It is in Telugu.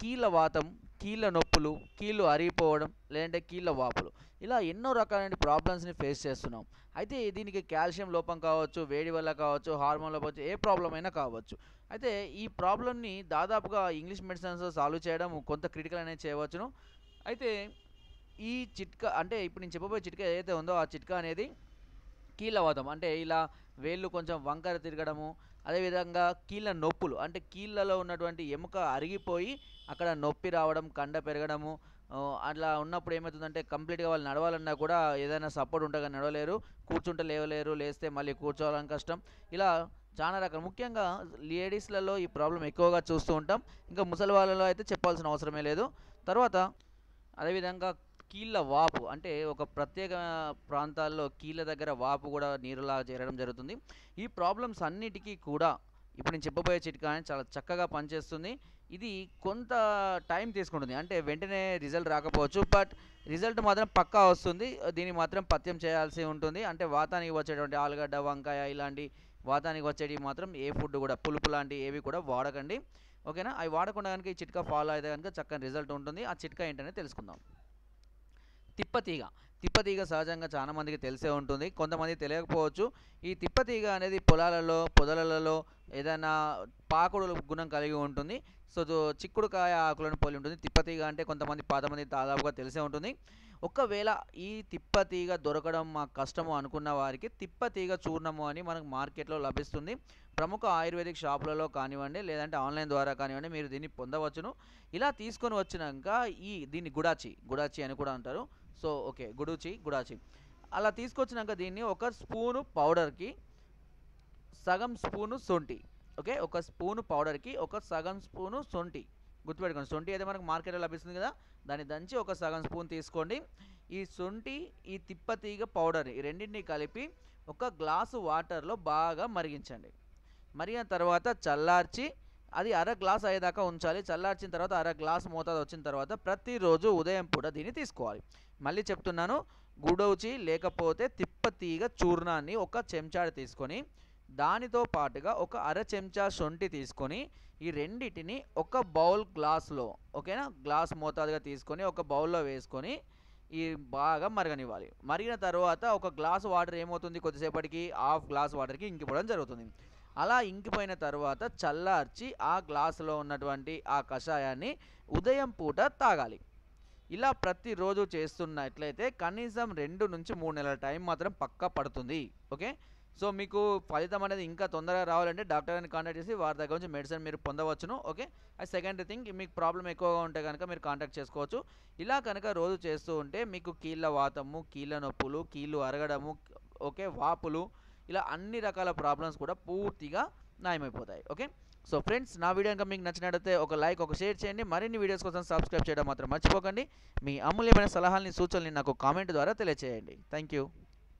కీళ్ళ వాతం కీళ్ళ నొప్పులు కీళ్ళు అరిగిపోవడం లేదంటే కీళ్ళ వాపులు. ఇలా ఎన్నో రకాలైన ప్రాబ్లమ్స్ని ఫేస్ చేస్తున్నాం. అయితే దీనికి కాల్షియం లోపం కావచ్చు వేడి వల్ల కావచ్చు హార్మోన్ లోపం కావచ్చు, ఏ ప్రాబ్లం అయినా కావచ్చు. అయితే ఈ ప్రాబ్లమ్ని దాదాపుగా ఇంగ్లీష్ మెడిసిన్స్ సాల్వ్ చేయడం కొంత క్రిటికల్ అనేది చేయవచ్చును. అయితే ఈ చిట్కా అంటే ఇప్పుడు నేను చెప్పబోయే చిట్కా ఏదైతే ఉందో ఆ చిట్కా అనేది కీళ్ళవాతం అంటే ఇలా వేళ్ళు కొంచెం వంకర తిరగడము అదేవిధంగా కీళ్ళ నొప్పులు అంటే కీళ్ళలో ఉన్నటువంటి ఎముక అరిగిపోయి అక్కడ నొప్పి రావడం కండ పెరగడము అట్లా ఉన్నప్పుడు ఏమవుతుందంటే కంప్లీట్గా వాళ్ళు నడవాలన్నా కూడా ఏదైనా సపోర్ట్ ఉంటే నడవలేరు కూర్చుంటే లేవలేరు లేస్తే మళ్ళీ కూర్చోవాలని కష్టం. ఇలా చాలా రకాల. ముఖ్యంగా లేడీస్లలో ఈ ప్రాబ్లం ఎక్కువగా చూస్తూ ఉంటాం. ఇంకా ముసలి వాళ్ళలో అయితే చెప్పాల్సిన అవసరమే లేదు. తర్వాత అదేవిధంగా కీళ్ళ వాపు అంటే ఒక ప్రత్యేక ప్రాంతాల్లో కీళ్ళ దగ్గర వాపు కూడా నీరులా చేరడం జరుగుతుంది. ఈ ప్రాబ్లమ్స్ అన్నిటికీ కూడా ఇప్పుడు నేను చెప్పబోయే చిట్కా చాలా చక్కగా పనిచేస్తుంది. ఇది కొంత టైం తీసుకుంటుంది. అంటే వెంటనే రిజల్ట్ రాకపోవచ్చు. బట్ రిజల్ట్ మాత్రం పక్కా వస్తుంది. దీన్ని మాత్రం పత్యం చేయాల్సి ఉంటుంది. అంటే వాతానికి వచ్చేటువంటి ఆలుగడ్డ వంకాయ ఇలాంటి వాతానికి వచ్చేటివి మాత్రం ఏ ఫుడ్ కూడా పులుపు లాంటి ఏవి కూడా వాడకండి. ఓకేనా? అవి వాడకుండా కనుక ఈ చిట్కా ఫాలో అయితే కనుక చక్కని రిజల్ట్ ఉంటుంది. ఆ చిట్కా ఏంటనే తెలుసుకుందాం. తిప్పతీగ. తిప్పతీగ సహజంగా చాలా మందికి తెలిసే ఉంటుంది. కొంతమంది తెలియకపోవచ్చు. ఈ తిప్పతీగ అనేది పొలాలలో పొదలలో ఏదైనా పాకుడు గుణం కలిగి ఉంటుంది. సో చిక్కుడుకాయ ఆకులను పోలి ఉంటుంది. తిప్పతీగ అంటే కొంతమంది పాతమంది దాదాపుగా తెలిసే ఉంటుంది. ఒకవేళ ఈ తిప్పతీగ దొరకడం మా కష్టము అనుకున్న వారికి తిప్పతీగ చూర్ణము అని మనకు మార్కెట్లో లభిస్తుంది. ప్రముఖ ఆయుర్వేదిక్ షాపులలో కానివ్వండి లేదంటే ఆన్లైన్ ద్వారా కానివ్వండి మీరు దీన్ని పొందవచ్చును. ఇలా తీసుకొని వచ్చినాక ఈ దీన్ని గుడాచి గుడాచి అని కూడా అంటారు. సో ఓకే గుడుచి గుడాచి. అలా తీసుకొచ్చినాక దీన్ని ఒక స్పూను పౌడర్కి సగం స్పూను సొంటి. ఓకే ఒక స్పూను పౌడర్కి ఒక సగం స్పూను సొంటి. గుర్తుపెట్టుకోండి సొంటి అయితే మనకు మార్కెట్లో లభిస్తుంది కదా దాన్ని దంచి ఒక సగం స్పూన్ తీసుకోండి. ఈ సొంటి ఈ తిప్పతీగ పౌడర్ ఈ రెండింటిని కలిపి ఒక గ్లాసు వాటర్లో బాగా మరిగించండి. మరిగిన తర్వాత చల్లార్చి అది అర గ్లాస్ అయ్యేదాకా ఉంచాలి. చల్లార్చిన తర్వాత అర గ్లాస్ మోతాదు వచ్చిన తర్వాత ప్రతిరోజు ఉదయం పూట దీన్ని తీసుకోవాలి. మళ్ళీ చెప్తున్నాను గుడౌచి లేకపోతే తిప్పతీగ చూర్ణాన్ని ఒక చెంచాడు తీసుకొని దానితో పాటుగా ఒక అర చెంచా సొంటి తీసుకొని ఈ రెండిటిని ఒక బౌల్ గ్లాస్లో ఓకేనా? గ్లాస్ మోతాదుగా తీసుకొని ఒక బౌల్లో వేసుకొని ఈ బాగా మరగనివ్వాలి. మరిగిన తర్వాత ఒక గ్లాస్ వాటర్ ఏమవుతుంది కొద్దిసేపటికి? హాఫ్ గ్లాస్ వాటర్కి ఇంకిపోవడం జరుగుతుంది. అలా ఇంకిపోయిన తర్వాత చల్లార్చి ఆ గ్లాసులో ఉన్నటువంటి ఆ కషాయాన్ని ఉదయం పూట తాగాలి. ఇలా ప్రతిరోజు చేస్తున్నట్లయితే కనీసం రెండు నుంచి మూడు నెలల టైం మాత్రం పక్కా పడుతుంది. ఓకే? సో మీకు ఫలితం అనేది ఇంకా తొందరగా రావాలంటే డాక్టర్ని కాంటాక్ట్ చేసి వారి దగ్గర నుంచి మెడిసిన్ మీరు పొందవచ్చును. ఓకే? అది సెకండ్ థింగ్ మీకు ప్రాబ్లం ఎక్కువగా ఉంటే కనుక మీరు కాంటాక్ట్ చేసుకోవచ్చు. ఇలా కనుక రోజు చేస్తూ ఉంటే మీకు కీళ్ళ వాతము కీళ్ళ నొప్పులు కీళ్ళు అరగడము ఓకే? వాపులు ఇలా అన్ని రకాల ప్రాబ్లమ్స్ కూడా పూర్తిగా నయమైపోతాయి. ఓకే సో ఫ్రెండ్స్ నా వీడియో కనుక మీకు నచ్చినట్లయితే ఒక లైక్ ఒక షేర్ చేయండి. మరిన్ని వీడియోస్ కోసం సబ్స్క్రైబ్ చేయడం మాత్రం మర్చిపోకండి. మీ అమూల్యమైన సలహాలని సూచనల్ని నాకు కామెంట్ ద్వారా తెలియజేయండి థ్యాంక్ యూ